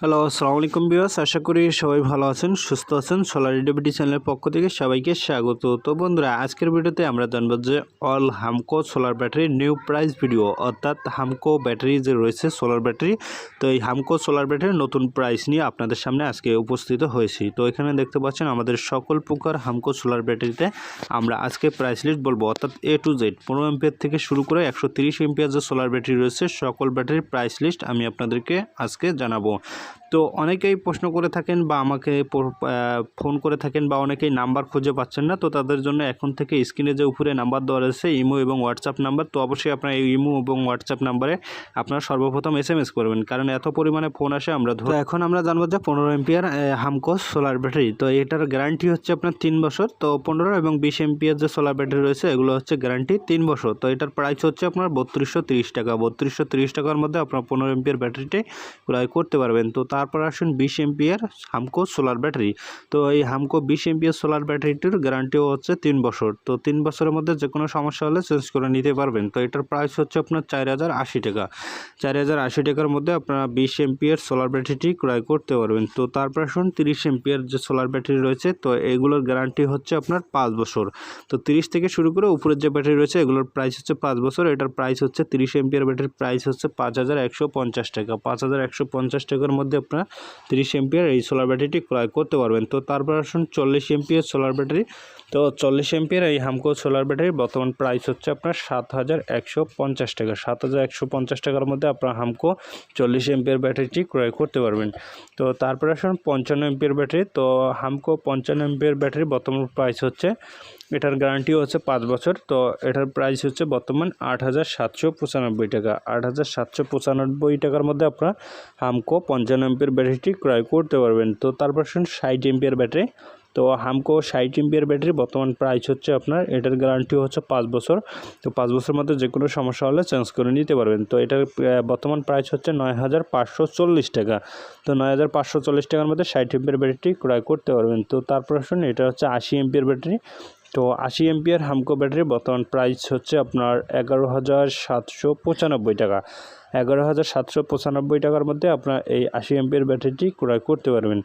Hello আসসালামু আলাইকুম বিয়াস আশা করি সবাই ভালো আছেন, সুস্থ আছেন। সোলার ডিবিটি চ্যানেলের পক্ষ থেকে সবাইকে স্বাগত। তো বন্ধুরা, আজকের ভিডিওতে আমরা জানব যে all Hamko solar battery new price video অর্থাৎ হামকো ব্যাটারি যে রয়েছে সোলার ব্যাটারি তো এই হামকো সোলার ব্যাটারির নতুন প্রাইস নিয়ে আপনাদের সামনে আজকে উপস্থিত হয়েছি। তো এখানে দেখতে পাচ্ছেন, আমাদের সকল প্রকার হামকো সোলার ব্যাটারিতে আমরা আজকে প্রাইস লিস্ট বলব, অর্থাৎ এ টু জেড পনেরো এমপিয়ার থেকে শুরু করে একশো তিরিশ এমপিয়ার যে সোলার ব্যাটারি রয়েছে, সকল ব্যাটারির প্রাইস লিস্ট আমি আপনাদেরকে আজকে জানাব। তো অনেকেই প্রশ্ন করে থাকেন বা আমাকে ফোন করে থাকেন বা অনেকেই নাম্বার খুঁজে পাচ্ছেন না। তো তাদের জন্য এখন থেকে স্ক্রিনে যে উপরে নাম্বার দেওয়া রয়েছে, ইমো এবং হোয়াটসঅ্যাপ নাম্বার, তো অবশ্যই আপনার এই ইমো এবং হোয়াটসঅ্যাপ নাম্বারে আপনারা সর্বপ্রথম এস এম এস করবেন। কারণ এত পরিমাণে ফোন আসে আমরা তো এখন আমরা জানব যে পনেরো এমপিয়ার হামকোস সোলার ব্যাটারি তো এটার গ্যারান্টি হচ্ছে আপনার তিন বছর। তো পনেরো এবং বিশ এমপিয়ার যে সোলার ব্যাটারি রয়েছে, এগুলো হচ্ছে গ্যারান্টি তিন বছর। তো এটার প্রাইস হচ্ছে আপনার বত্রিশশো তিরিশ টাকা। বত্রিশশো তিরিশ টাকার মধ্যে আপনার পনেরো এমপিয়ার ব্যাটারিটাই ক্রয় করতে পারবেন। তো তারপর আসুন বিশ এমপিয়ার হামকো সোলার ব্যাটারি। তো এই হামকো বিশ এমপিয়ার সোলার ব্যাটারিটির গ্যারান্টিও হচ্ছে তিন বছর। তো তিন বছরের মধ্যে যে কোনো সমস্যা হলে চেঞ্জ করে নিতে পারবেন। তো এটার প্রাইস হচ্ছে আপনার চার হাজার আশি টাকা। চার হাজার আশি টাকার মধ্যে আপনারা বিশ এমপিয়ার সোলার ব্যাটারিটি ক্রয় করতে পারবেন। তো তারপর আসুন তিরিশ এমপিয়ার যে সোলার ব্যাটারি রয়েছে, তো এগুলোর গ্যারান্টি হচ্ছে আপনার পাঁচ বছর। তো তিরিশ থেকে শুরু করে উপরের যে ব্যাটারি রয়েছে, এগুলোর প্রাইস হচ্ছে পাঁচ বছর। এটার প্রাইস হচ্ছে তিরিশ এমপিয়ার ব্যাটারির প্রাইস হচ্ছে পাঁচ হাজার একশো পঞ্চাশ টাকা। পাঁচ হাজার একশো পঞ্চাশ টাকার মধ্যে আপনারা তিরিশ এমপিয়ার এই সোলার ব্যাটারিটি ক্রয় করতে পারবেন। তো তারপর আসুন চল্লিশ এমপিয়ার সোলার ব্যাটারি তো চল্লিশ এমপিয়ার এই হামকো সোলার ব্যাটারির বর্তমান প্রাইস হচ্ছে আপনার সাত হাজার একশো পঞ্চাশ টাকা। সাত হাজার একশো পঞ্চাশ টাকার মধ্যে আপনার হামকো চল্লিশ এমপিয়ার ব্যাটারিটি ক্রয় করতে পারবেন। তো তারপরে আসুন পঞ্চান্ন এমপির ব্যাটারি তো হামকো পঞ্চান্ন এমপিয়ার ব্যাটারি বর্তমান প্রাইস হচ্ছে, এটার গ্যারান্টিও হচ্ছে পাঁচ বছর। তো এটার প্রাইস হচ্ছে বর্তমান আট হাজার সাতশো পঁচানব্বই টাকা। আট হাজার সাতশো পঁচানব্বই টাকার মধ্যে আপনার হামকো পঞ্চান্ন এমপির ব্যাটারিটি ক্রয় করতে পারবেন। তো তারপর আসুন ষাট এমপিয়ার ব্যাটারি তো হামকো ষাট এমপিয়ার ব্যাটারি বর্তমান প্রাইস হচ্ছে আপনার, এটার গ্যারান্টি হচ্ছে পাঁচ বছর। তো পাঁচ বছরের মধ্যে যে কোনো সমস্যা হলে চেঞ্জ করে নিতে পারবেন। তো এটার বর্তমান প্রাইস হচ্ছে নয় হাজার পাঁচশো চল্লিশ টাকা। তো নয় হাজার পাঁচশো চল্লিশ টাকার মধ্যে ষাট এমপিয়ার ব্যাটারি ক্রয় করতে পারবেন। তো তারপর আসুন, এটা হচ্ছে আশি এমপিয়ার ব্যাটারি। তো আশি এমপিয়ার হামকো ব্যাটারি বর্তমান প্রাইস হচ্ছে আপনার এগারো হাজার সাতশো পঁচানব্বই টাকা। এগারো হাজার সাতশো পঁচানব্বই টাকার মধ্যে আপনার এই আশি এমপিয়ার ব্যাটারিটি ক্রয় করতে পারবেন।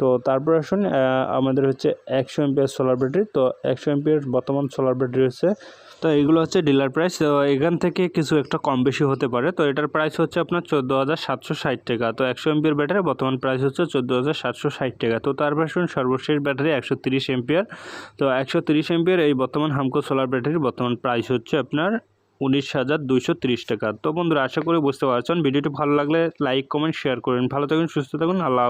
তো তারপর আসুন আমাদের হচ্ছে একশো এমপিয়ার সোলার ব্যাটারি তো একশো এমপিয়ার বর্তমান সোলার ব্যাটারি হচ্ছে, তো এগুলো হচ্ছে ডিলার প্রাইস তো এখান থেকে কিছু একটা কম বেশি হতে পারে, তো এটার প্রাইস হচ্ছে আপনার চোদ্দ হাজার সাতশো ষাট টাকা, তো একশো এমপিয়ার ব্যাটারি বর্তমান প্রাইস হচ্ছে চোদ্দ হাজার সাতশো ষাট টাকা, তো তারপর আসুন সর্বশেষ ব্যাটারি একশো তিরিশ এমপিয়ার, তো একশো তিরিশ এমপিয়ার এই বর্তমান হামকো সোলার ব্যাটারির বর্তমান প্রাইস হচ্ছে আপনার উনিশ হাজার দুইশো তিরিশ টাকা, তো বন্ধুরা আশা করি বুঝতে পারছেন, ভিডিওটি ভালো লাগলে লাইক কমেন্ট শেয়ার করুন, ভালো থাকুন, সুস্থ থাকুন, আল্লাহ।